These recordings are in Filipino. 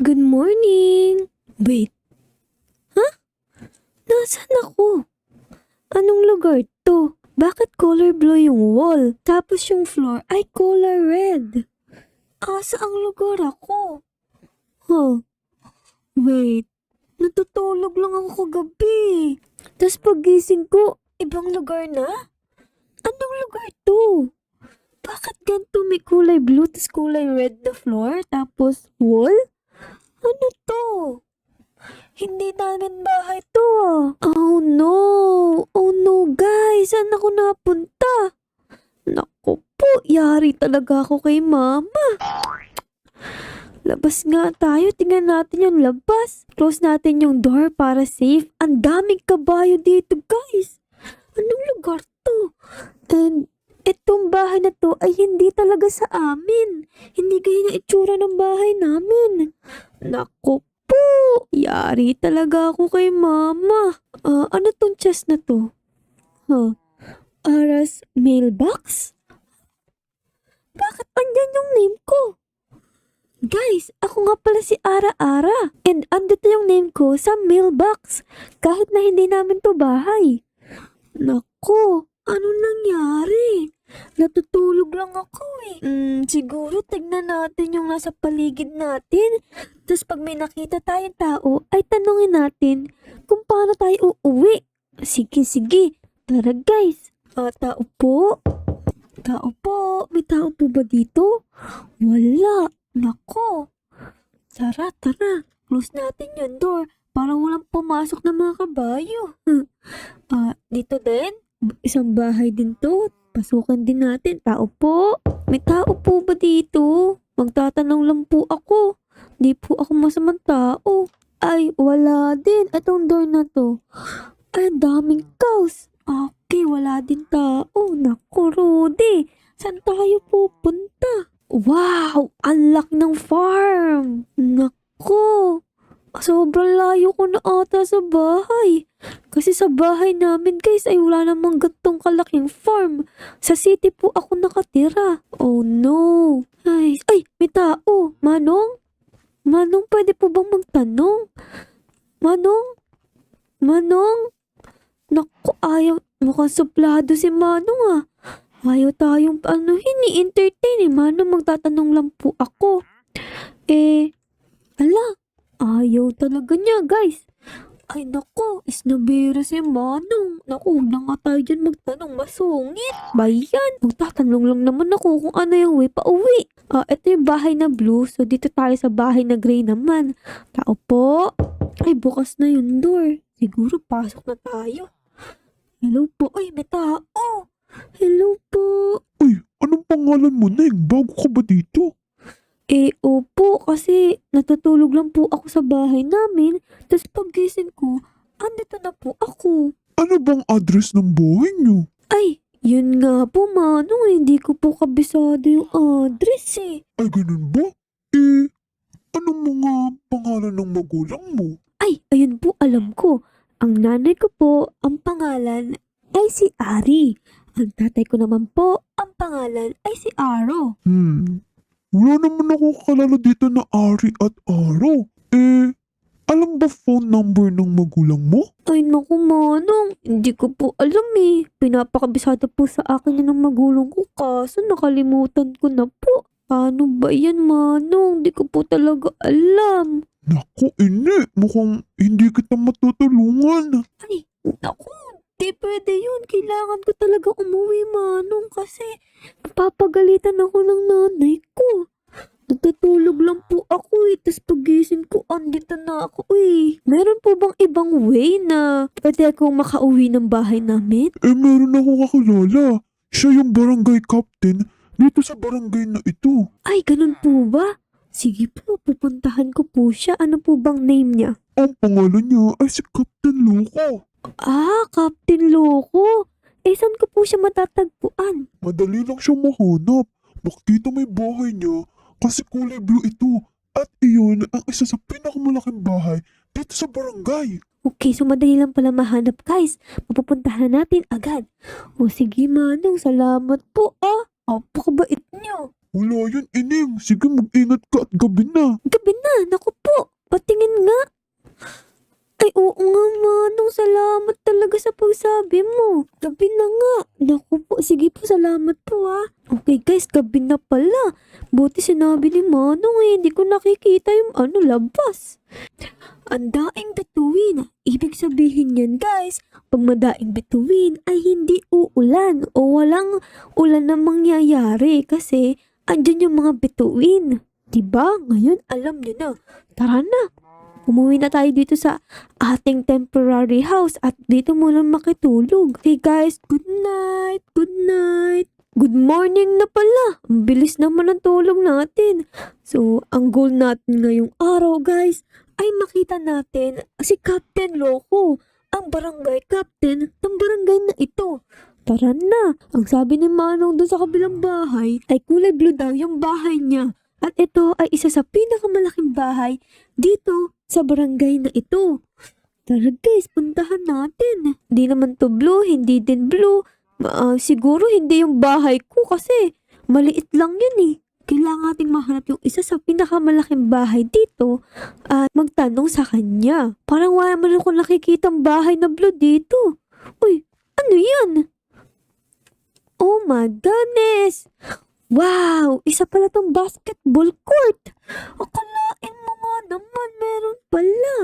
Good morning! Wait. Ha? Nasaan ako? Anong lugar to? Bakit color blue yung wall? Tapos yung floor ay color red. Asa ang lugar ako? Huh? Wait. Natutulog lang ako kagabi. Tapos pagising ko, ibang lugar na? Anong lugar to? Bakit ganito may kulay blue tapos kulay red na floor tapos wall? Ano to? Hindi namin bahay to ah. Oh no! Oh no guys! Saan ako napunta? Naku po, yari talaga ako kay mama. Labas nga tayo, tingnan natin yung labas. Close natin yung door para safe. Ang daming kabayo dito guys. Anong lugar to? And itong bahay na to ay hindi talaga sa amin. Hindi gaya ng itsura ng bahay namin. Naku po, yari talaga ako kay mama. Ah, ano tong chest na to? Huh? Aras mailbox? Bakit andyan yung name ko? Guys, ako nga pala si Ara Ara. And andito yung name ko sa mailbox. Kahit na hindi namin to bahay. Naku, ano nangyari? Natutulog lang ako eh. Hmm, siguro tignan natin yung nasa paligid natin. Tapos pag may nakita tayong tao, ay tanungin natin kung paano tayo uuwi. Sige, sige. Tara guys. Ah, tao po? Tao po? May tao po ba dito? Wala. Nako. Tara, tara. Close natin yung door para walang pumasok na mga kabayo. Ah, dito din? Isang bahay din to. Pasukan din natin. Tao po? May tao po ba dito? Magtatanong lang po ako. Di po ako masamang tao. Ay, wala din. Itong door na to. Ay, daming cows. Okay, wala din tao. Naku, Rudy. Saan tayo pupunta? Wow! Ang laki ng farm! Naku! Sobrang layo ko na ata sa bahay. Kasi sa bahay namin guys ay wala namang gantong kalaking farm. Sa city po ako nakatira. Oh no. Ay, ay may tao. Manong? Manong, pwede po bang magtanong? Manong? Manong? Naku, ayaw. Mukhang suplado si Manong ah. Ayaw tayong ano, hini-entertain eh. Manong, magtatanong lang po ako. Eh, ala, ayaw talaga niya guys. Ay nako, isnabira si Manong. Naku, huwag na nga tayo dyan magtanong, masungit. Bayan, magtatanong lang naman ako kung ano yung way pa uwi. Ah, ito yung bahay na blue, so dito tayo sa bahay na gray naman. Tao po. Ay, bukas na yung door. Siguro pasok na tayo. Hello po. Ay, may tao. Hello po. Uy, anong pangalan mo, Neng? Bago ka ba dito? Eh, opo, kasi natutulog lang po ako sa bahay namin. Tapos pagising ko, andito na po ako. Ano bang address ng bahay niyo? Ay, yun nga po, Manong. Hindi ko po kabisado yung address eh. Ay, ganun ba? Eh, anong mga pangalan ng magulang mo? Ay, ayun po, alam ko. Ang nanay ko po, ang pangalan ay si Ari. Ang tatay ko naman po, ang pangalan ay si Aro. Hmm, wala naman ako kalala dito na Ari at Aro. Eh, alam ba phone number ng magulang mo? Ay naku manong, hindi ko po alam eh. Pinapakabisado po sa akin yan ng magulang ko kaso nakalimutan ko na po. Paano ba yan manong? Di ko po talaga alam. Naku, ini, mukhang hindi kita matutulungan. Ay, naku, di pwede yun. Kailangan ko talaga umuwi manong kasi papagalitan ako ng nanay ko. Natutulog lang po ako eh. Tapos pagising ko, andito na ako eh. Meron po bang ibang way na pwede akong makauwi ng bahay namin? Eh, meron ako kakilala. Siya yung barangay captain dito sa barangay na ito. Ay, ganun po ba? Sige po, pupuntahan ko po siya. Ano po bang name niya? Ang pangalan niya ay si Captain Loco. Ah, Captain Loco. Eh, saan ko po siya matatagpuan? Madali lang siya mahanap. Makikita may bahay niya kasi kulay blue ito. At iyon ang isa sa pinakamalaking bahay dito sa barangay. Okay, so madali lang pala mahanap, guys. Mapupuntahan na natin agad. O sige, Manong, salamat po, ah. Apakabait niyo. Wala yun, Ining. Sige, mag-ingat ka at gabi na. Gabi na, naku po. Ay, oo nga, Manong. Salamat talaga sa pagsabi mo. Gabi na nga. Naku po, sige po, salamat po ah. Okay guys, gabi na pala. Buti sinabi ni Manong eh, hindi ko nakikita yung ano, labas. Ang daing bituin. Ibig sabihin yan guys, pag madaing bituin ay hindi uulan o walang ulan na mangyayari kasi andyan yung mga bituin. Diba? Ngayon alam nyo na. Tara na. Umuwi na tayo dito sa ating temporary house at dito muna makitulog. Okay guys, good night, good night. Good morning na pala. Ang bilis naman ng tulog natin. So, ang goal natin ngayong araw guys ay makita natin si Captain Loco, ang barangay captain ng barangay na ito. Tara na. Ang sabi ni Manong doon sa kabilang bahay ay kulay blue daw yung bahay niya. At ito ay isa sa pinakamalaking bahay dito sa barangay na ito. Tara guys, puntahan natin. Hindi naman to blue, hindi din blue. Ah, siguro hindi yung bahay ko kasi maliit lang yun eh. Kailangan nating mahanap yung isa sa pinakamalaking bahay dito at magtanong sa kanya. Parang wala man ako nakikitang bahay na blue dito. Uy, ano yan? Oh my goodness! Wow! Isa pala tong basketball court! Akalain nga naman meron pala.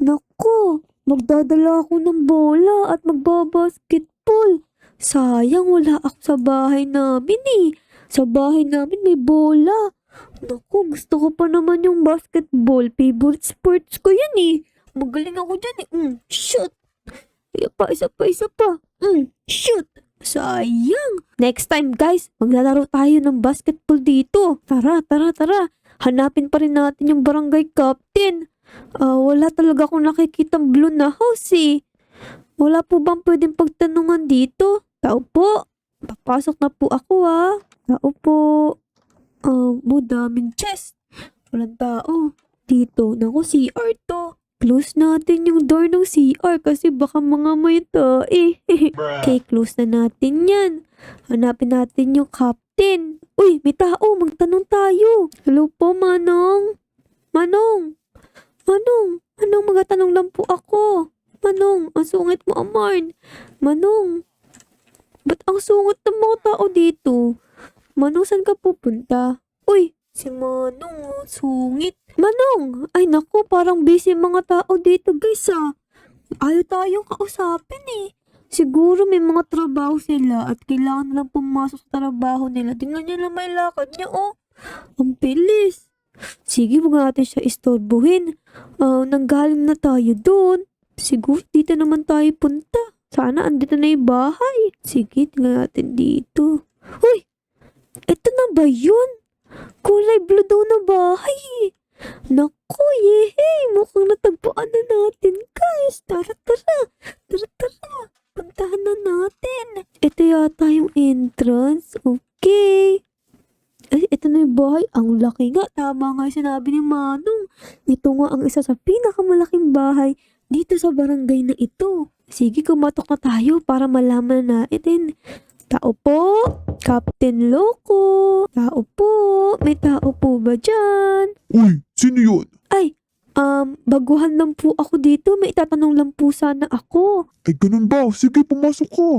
Naku, magdadala ako ng bola at magbabasketball. Sayang wala ako sa bahay namin eh. Sa bahay namin may bola. Naku, gusto ko pa naman yung basketball. Favorite sports ko yan eh. Magaling ako dyan eh. Mm, shoot! Isa pa, isa pa, isa pa. Mm, shoot! Sayang! Next time guys, maglalaro tayo ng basketball dito. Tara, tara, tara. Hanapin pa rin natin yung barangay captain. Ah, wala talaga akong nakikitang blue na house eh. Wala po bang pwedeng pagtanungan dito? Tao po. Papasok na po ako ah. Tao po. Ah, mo daming chest. Walang tao. Dito, naku, CR to. Close natin yung door ng CR kasi baka mga may tae. okay, close na natin yan. Hanapin natin yung captain. Uy, may tao. Magtanong tayo. Hello po, Manong. Manong. Manong. Manong, magatanong lang po ako. Manong, ang sungit mo, Amarn. Manong. Ba't ang sungit ng mga tao dito? Manong, saan ka pupunta? Uy, si Manong, oh, sungit. Manong! Ay naku, parang busy mga tao dito guys ah. Ayaw tayong kausapin eh. Siguro may mga trabaho sila at kailangan nilang pumasok sa trabaho nila. Tingnan niyo lang may lakad niya oh. Ang bilis. Sige, huwag natin siya istorbohin. Ah, nanggaling na tayo doon. Siguro dito naman tayo punta. Sana andito na yung bahay. Sige, tingnan natin dito. Uy! Ito na ba yun? Kulay blue daw na bahay. Naku, yehey! Mukhang natagpuan na natin, guys. Tara, tara. Tara, tara. Puntahan na natin. Ito yata yung entrance. Okay. Ay, ito na yung bahay. Ang laki nga. Tama nga yung sinabi ni Manong. Ito nga ang isa sa pinakamalaking bahay dito sa barangay na ito. Sige, kumatok na tayo para malaman natin. Tao po, Captain Loco. Tao po, may tao po ba dyan? Uy, sino yun? Ay, um, baguhan lang po ako dito. May itatanong lang po sana ako. Ay, ganun ba? Sige, pumasok ka.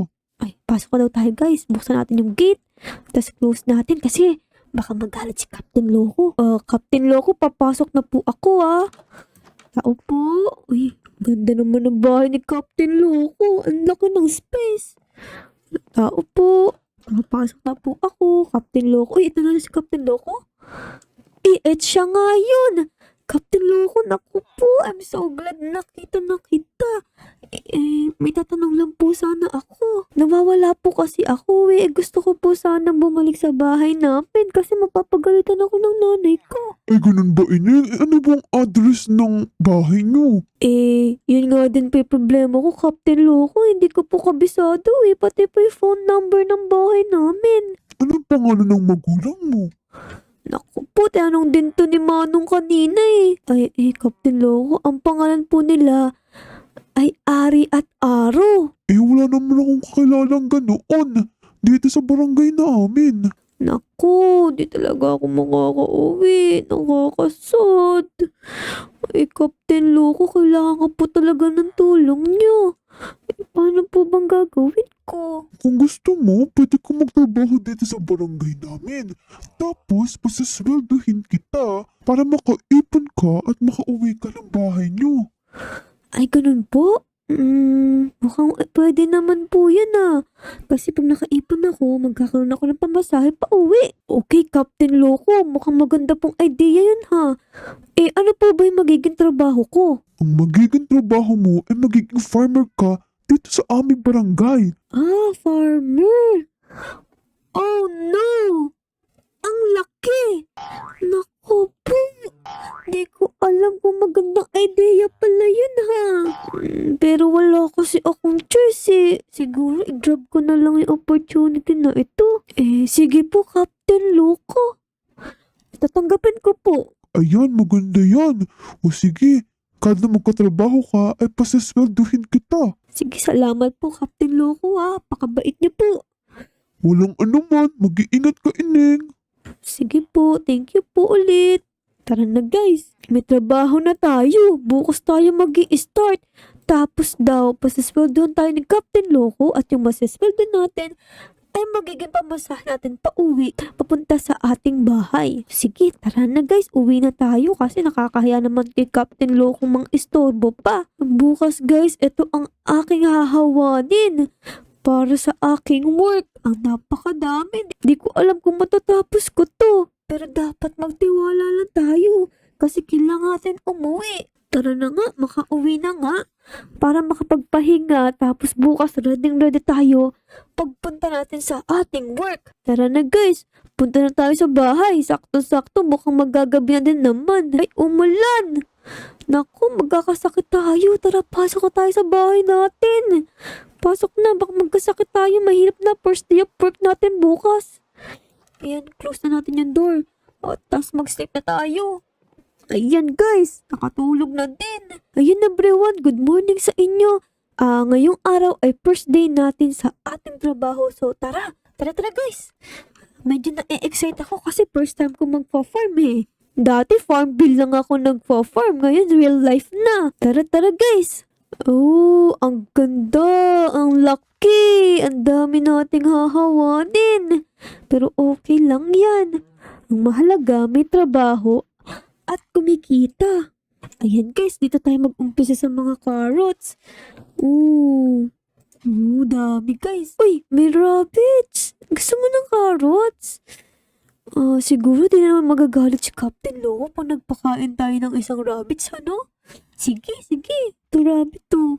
Ay, pasok na daw tayo guys. Buksan natin yung gate. Tapos close natin kasi baka magalit si Captain Loco. Uh, Captain Loco, papasok na po ako ah. Tao po. Uy, ganda naman ng bahay ni Captain Loco. Ang laki ng space. Tao po. Papasok na po ako. Captain Loco. Uy, ito na si Captain Loco. Eh, siya nga yun. Captain Loco, naku po. I'm so glad nakita na kita. Eh, eh, may tatanong lang po sana ako. Nawawala po kasi ako eh. Gusto ko po sana bumalik sa bahay namin kasi mapapagalitan ako ng nanay ko. Ay, ganun ba, Inel? Eh, ano bang address ng bahay nyo? Eh, yun nga din po yung problema ko, Captain Loco. Hindi ko po kabisado eh. Pati po yung phone number ng bahay namin. Anong pangalan ng magulang mo? Naku po, tanong din to ni Manong kanina eh. Ay, eh, Captain Loco, ang pangalan po nila ay Ari at Aro. Eh, wala naman akong kakilalang ganoon. Dito sa barangay namin. Naku, di talaga ako makaka-uwi. Nakakasad. Eh, Captain Loco, kailangan ko po talaga ng tulong niyo. Eh, paano po bang gagawin ko? Kung gusto mo, pwede ko magtrabaho dito sa barangay namin. Tapos, pasasweldohin kita para makaipon ka at makauwi ka ng bahay niyo. Ay, ganun po? Hmm, mukhang eh, pwede naman po yan ah. Kasi pag nakaipon ako, magkakaroon ako ng pamasahe pa uwi. Okay, Captain Loco, mukhang maganda pong idea yan ha. Eh, ano po ba yung magiging trabaho ko? Ang magiging trabaho mo ay magiging farmer ka dito sa aming barangay. Ah, farmer. Oh no! Ang laki! Nako po! Di ko alam kung magandang idea pala yun ha. Hmm, Pero wala kasi akong choice eh. Siguro i-grab ko na lang yung opportunity na ito. Eh, sige po, Captain Loco. Tatanggapin ko po. Ayan, maganda yan. O sige, kada magkatrabaho ka ay pasasweldohin kita. Sige, salamat po, Captain Loco ha. Pakabait niyo po. Walang anuman, mag-iingat ka ining. Sige po, thank you po ulit. Tara na guys, may trabaho na tayo. Bukas tayo mag start Tapos daw, pasasweldohan tayo ni Captain Loco at yung masasweldo natin ay magiging pamasahe natin pa uwi papunta sa ating bahay. Sige, tara na guys, uwi na tayo kasi nakakahiya naman kay Captain Loco mang istorbo pa. Bukas guys, ito ang aking hahawanin para sa aking work. Ang napakadami. Di ko alam kung matatapos ko to. Pero dapat magtiwala lang tayo kasi kailangan natin umuwi. Tara na nga, makauwi na nga. Para makapagpahinga tapos bukas ready ready tayo pagpunta natin sa ating work. Tara na guys, punta na tayo sa bahay. Sakto-sakto, mukhang magagabi na din naman. Ay, umulan! Naku, magkakasakit tayo. Tara, pasok na tayo sa bahay natin. Pasok na, baka magkasakit tayo. Mahirap na first day of work natin bukas. Ayan, close na natin yung door. At tapos mag-sleep na tayo. Ayan guys, nakatulog na din. Ayun everyone, good morning sa inyo. Ah, ngayong araw ay first day natin sa ating trabaho. So tara, tara tara guys. Medyo na-excite ako kasi first time ko magpa-farm eh. Dati farm bill lang ako nagpa-farm, ngayon real life na. Tara tara guys. Oh, ang ganda, ang laki, ang dami nating hahawanin. Pero okay lang yan. Ang mahalaga, may trabaho at kumikita. Ayan guys, dito tayo mag-umpisa sa mga carrots. Ooh. Ooh, dami guys. Uy, may rabbits. Gusto mo ng carrots? Ah, siguro di naman magagalit si Captain Loco pag nagpakain tayo ng isang rabbits, ano? Sige, sige. Ito rabbit to.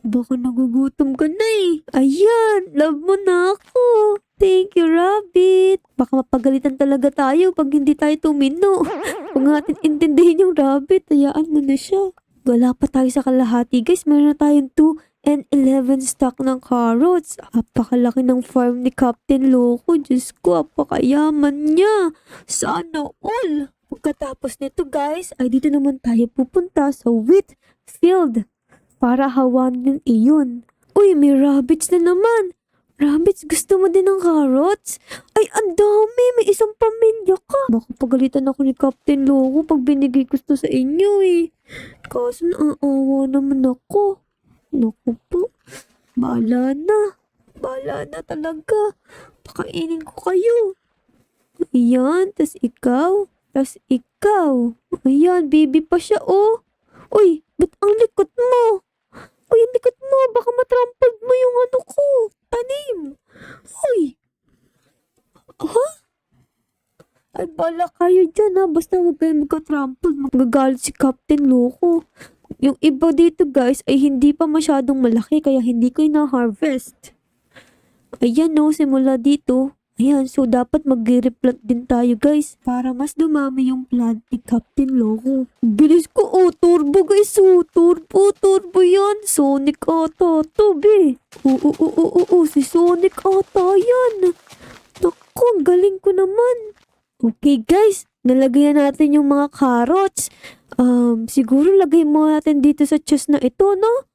Baka nagugutom ka na eh. Ayan, love mo na ako. Thank you, rabbit. Baka mapagalitan talaga tayo pag hindi tayo tumino. Kung natin intindihin yung rabbit, hayaan mo na siya. Wala pa tayo sa kalahati, guys. Meron na tayong 2 and 11 stock ng carrots. Apakalaki ng farm ni Captain Loco. Diyos ko, apakayaman niya. Sana all. Pagkatapos nito, guys, ay dito naman tayo pupunta sa wheat field para hawanin iyon. Uy, may rabbits na naman. Rabbits, gusto mo din ng carrots? Ay, ang dami! May isang pamilya ka! Baka pagalitan ako ni Captain Loco pag binigay ko to sa inyo eh. Kaso naaawa naman ako. Naku po. Bahala na. Bahala na talaga. Pakainin ko kayo. Ayan, tas ikaw. Tas ikaw. Ayan, baby pa siya oh. Uy, ba't ang likot mo? Uy, ang likot mo. Baka matrampled mo yung ano ko. Tanim. Uy. Ha? Ay, bala kayo dyan ha. Basta huwag kayo magka-trample. Magagalit si Captain Loco. Yung iba dito guys ay hindi pa masyadong malaki kaya hindi ko na-harvest. Ayan no, simula dito. Ayan, so dapat mag-replant din tayo guys para mas dumami yung plant ni Captain Loco. Bilis ko, oh, turbo guys, oh, turbo, turbo yan. Sonic ata to, be. Oo, oo, oo, oo, si Sonic ata yan. Naku, galing ko naman. Okay guys, nalagay na natin yung mga carrots. Um, siguro lagay mo natin dito sa chest na ito, no?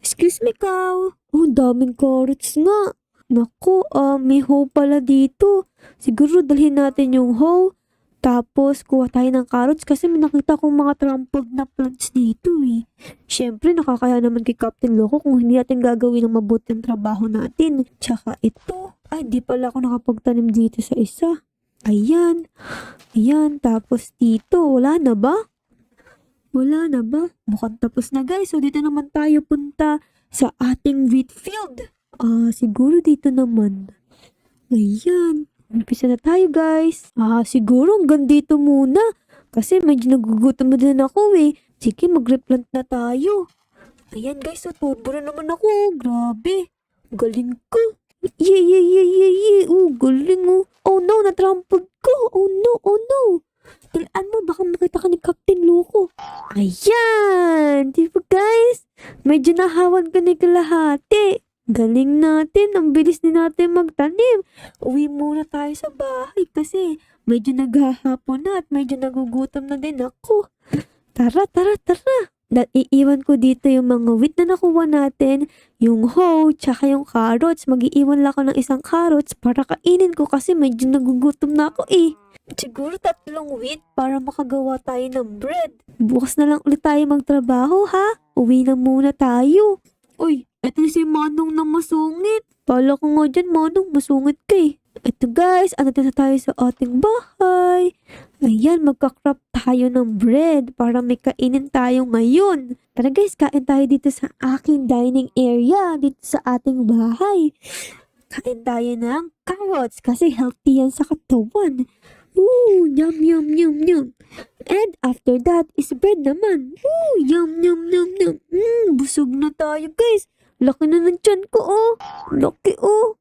Excuse me, cow. Oh, daming carrots nga. Naku, ah, may hoe pala dito. Siguro dalhin natin yung hoe. Tapos, kuha tayo ng carrots kasi may nakita kong mga trampled na plants dito eh. Siyempre, nakakaya naman kay Captain Loco kung hindi natin gagawin ang trabaho natin. Tsaka ito. Ay, di pala ako nakapagtanim dito sa isa. Ayan. Ayan. Tapos dito, wala na ba? Wala na ba? Mukhang tapos na guys. So, dito naman tayo punta sa ating wheat field. Ah, siguro dito naman. Ayan. Umpisa na tayo guys. Ah, siguro hanggang dito muna. Kasi medyo nagugutom na din ako eh. Sige, mag-replant na tayo. Ayan guys, so turbo na naman ako. Grabe. Galing ko. Yay, yay, yay, yay, yay. Oh, galing oh. Oh no, natrampled ko. Oh no, oh no. Tilaan mo, baka makita ka ni Captain Loco. Ayan! Di ba guys? Medyo nahawan ka ni kalahati. Galing natin. Ang bilis din natin magtanim. Uwi muna tayo sa bahay kasi medyo naghahapon na at medyo nagugutom na din ako. Tara, tara, tara. Dahil iiwan ko dito yung mga wheat na nakuha natin, yung hoe, tsaka yung carrots. Mag-iiwan lang ako ng isang carrots para kainin ko kasi medyo nagugutom na ako eh. Siguro tatlong wheat para makagawa tayo ng bread. Bukas na lang ulit tayo magtrabaho ha. Uwi na muna tayo. Uy, eto si Manong na masungit. Pala ko nga dyan, Manong, masungit ka eh. Ito guys, ano na tayo sa ating bahay. Ayan, magkakrap tayo ng bread para may kainin tayo ngayon. Tara guys, kain tayo dito sa aking dining area, dito sa ating bahay. Kain tayo ng carrots kasi healthy yan sa katawan. Ooh, yum, yum, yum, yum. And after that is bread naman. Ooh, yum, yum, yum, yum. Mm, busog na tayo guys. Laki na ng tiyan ko oh. Laki oh.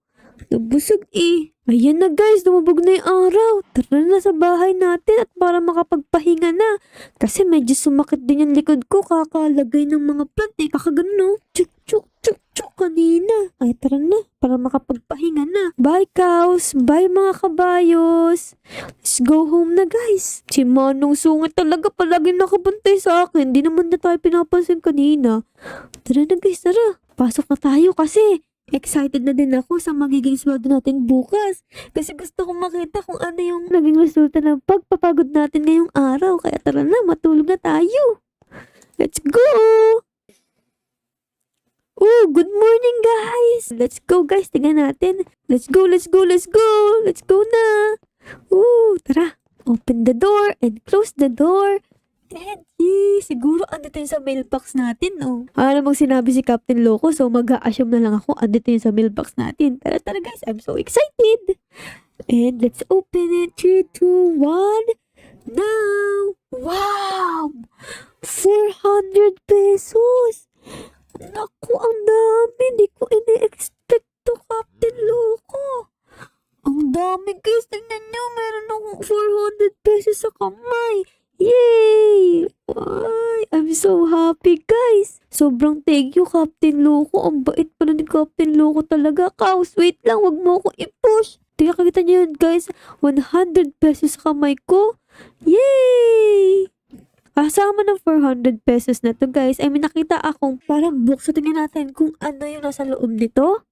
Nabusog eh. Ayan na guys, lumabog na yung araw. Tara na sa bahay natin at para makapagpahinga na. Kasi medyo sumakit din yung likod ko kakalagay ng mga plant eh. Kakagano. Chuk, chuk, chuk, chuk kanina. Ay tara na, para makapagpahinga na. Bye cows, bye mga kabayos. Let's go home na guys. Si Manong sungit talaga palagi nakabantay sa akin. Di naman na tayo pinapansin kanina. Tara na guys, tara. Pasok na tayo kasi excited na din ako sa magiging sweldo natin bukas. Kasi gusto kong makita kung ano yung naging resulta ng pagpapagod natin ngayong araw. Kaya tara na, matulog na tayo. Let's go! Oh, good morning guys! Let's go guys, tingnan natin. Let's go, let's go, let's go! Let's go na! Oh, tara. Open the door and close the door. Yay, siguro andito yun sa mailbox natin, oh. Ano namang sinabi si Captain Loco, so mag-a-assume na lang ako andito yun sa mailbox natin. Tara, tara guys, I'm so excited! And let's open it. 3, 2, 1. Now! Wow! 400 pesos! Naku, ang dami. Hindi ko ini-expect to, Captain Loco. Ang dami, guys. Tingnan nyo, meron akong 400 pesos sa kamay. Yay! Ay, I'm so happy, guys. Sobrang thank you, Captain Loco. Ang bait pala ni Captain Loco talaga. Kaus, wait lang. Wag mo ako i-push. Tingnan, kakita niyo yun, guys. 100 pesos kamay ko. Yay! Kasama ng 400 pesos na to, guys. I mean, nakita akong parang book. So, tingnan natin kung ano yung nasa loob nito.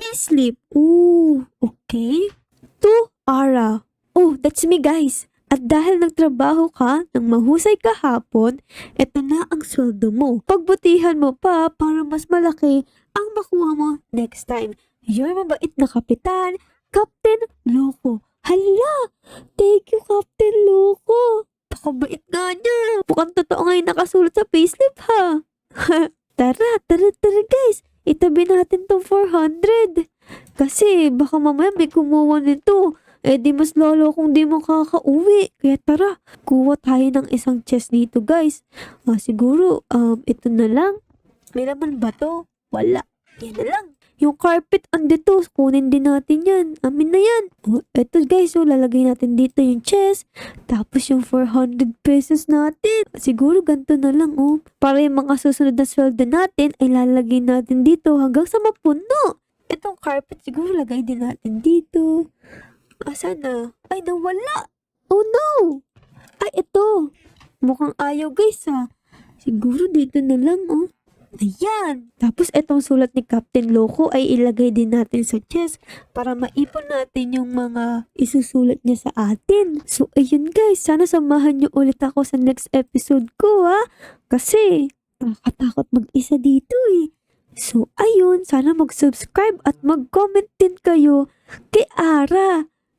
Payslip. Ooh, okay. To Ara. Oh, that's me, guys. At dahil nagtrabaho ka ng mahusay kahapon, eto na ang sweldo mo. Pagbutihan mo pa para mas malaki ang makuha mo next time. You're mabait na kapitan, Captain Loco. Hala! Thank you, Captain Loco. Pakabait nga niya. Mukhang totoo nga yung nakasulat sa payslip, ha? tara, tara, tara, guys. Itabi natin tong 400. Kasi baka mamaya may kumuha nito. Eh di mas lolo kung di mo kakauwi. Kaya tara, kuha tayo ng isang chest dito guys. Ah, siguro, um, ito na lang. May laman ba to? Wala. Yan na lang. Yung carpet andito, kunin din natin yan. Amin na yan. Oh, eto guys, so lalagay natin dito yung chest. Tapos yung 400 pesos natin. Siguro ganito na lang oh. Para yung mga susunod na sweldo natin ay lalagay natin dito hanggang sa mapuno. Itong carpet siguro lagay din natin dito. Asa na? Ay, nawala. Oh no! Ay, ito. Mukhang ayaw guys ha. Siguro dito na lang oh. Ayan. Tapos itong sulat ni Captain Loco ay ilagay din natin sa chest para maipon natin yung mga isusulat niya sa atin. So ayun guys, sana samahan niyo ulit ako sa next episode ko ha. Kasi nakakatakot mag-isa dito eh. So ayun, sana mag-subscribe at mag-comment din kayo kay Ara.